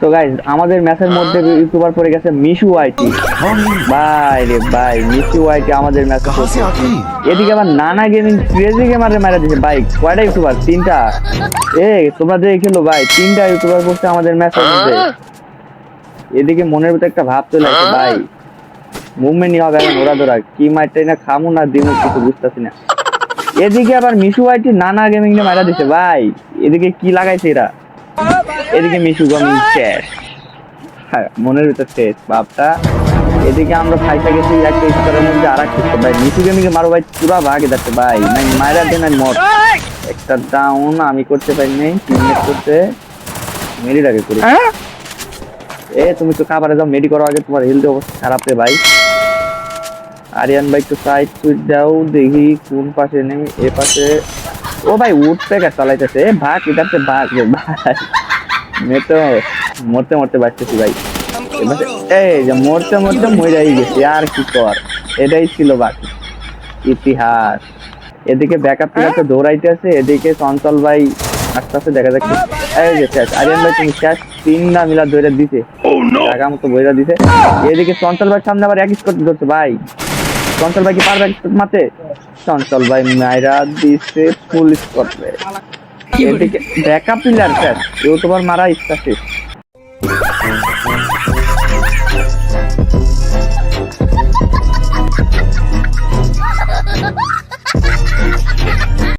তো গাইজ আমাদের ম্যাচের মধ্যে হ্যাঁ। ইউটিউবার পড়ে গেছে মিশু আইটি। বাই রে বাই মিশু আইটি আমাদের ম্যাচ ম্যাচে এদিকে আবার নানা গেমিং ক্রেজি গেমারে মারা দিয়েছে ভাই কয়টা ইউটিউবার তিনটা। এ তোমরা যে খেলো ভাই তিনটা ইউটিউবার পড়ছে আমাদের ম্যাচের হ্যাঁ। মধ্যে। এদিকে মনের ভিতরে একটা ভাব চলে আসে হ্যাঁ। ভাই। মুভমেন্টই হবে এখন ওরা ধরা কি মাইটাই না খামু না দিমু কিছু বুঝতেছি না। এদিকে আবার মিশু আইটি নানা গেমিং নিয়ে মারা দিছে ভাই। এদিকে কি লাগাইছে এরা? এদিকে মিশু গেমিং শেষ। হ্যাঁ, মনের ভিতর শেষ বাপটা। এদিকে আমরা ফাইসা গেছি একটা স্তরের মধ্যে আর একটা ভাই মিশু গেমিং মারো ভাই পুরা ভাগে যাচ্ছে ভাই। নাই মায়েরা দেন আর মত একটা ডাউন আমি করতে পারি নাই টিমমেট করতে। মেরি আগে করি এ তুমি তো খাবারে যাও মেডি করো আগে তোমার হেলথ অবস্থা খারাপ রে ভাই। আরিয়ান ভাই একটু সাইড সুইট দাও দেখি কোন পাশে নেই এ পাশে ও ভাই উঠ প্যাকেট চালাইতেছে ভাগ এটার সে ভাগ ভাই মে তো মরতে মরতে বাঁচতেছি ভাই। এই যে মরতে মরতে মরে গেছি আর কি কর? এটাই ছিল বাকি ইতিহাস। এদিকে ব্যাকআপ প্লেয়ার তো দৌড়াইতে আছে এদিকে চঞ্চল ভাই আস্তে আস্তে দেখা যাচ্ছে এই যে শেষ আরিয়ান ভাই তুমি শেষ তিন না মিলা দৌড়ে দিছে। জায়গা মতো বইরা দিছে। এদিকে চঞ্চল ভাই সামনে আবার এক স্কোর ধরছে ভাই। চঞ্চল ভাই কি পারবে এক স্কোর মারতে? চঞ্চল ভাই মাইরা দিছে পুলিশ করবে এদিকে ব্যাকআপ প্লেয়ার স্যার তোমার মারা ইচ্ছা শেষ।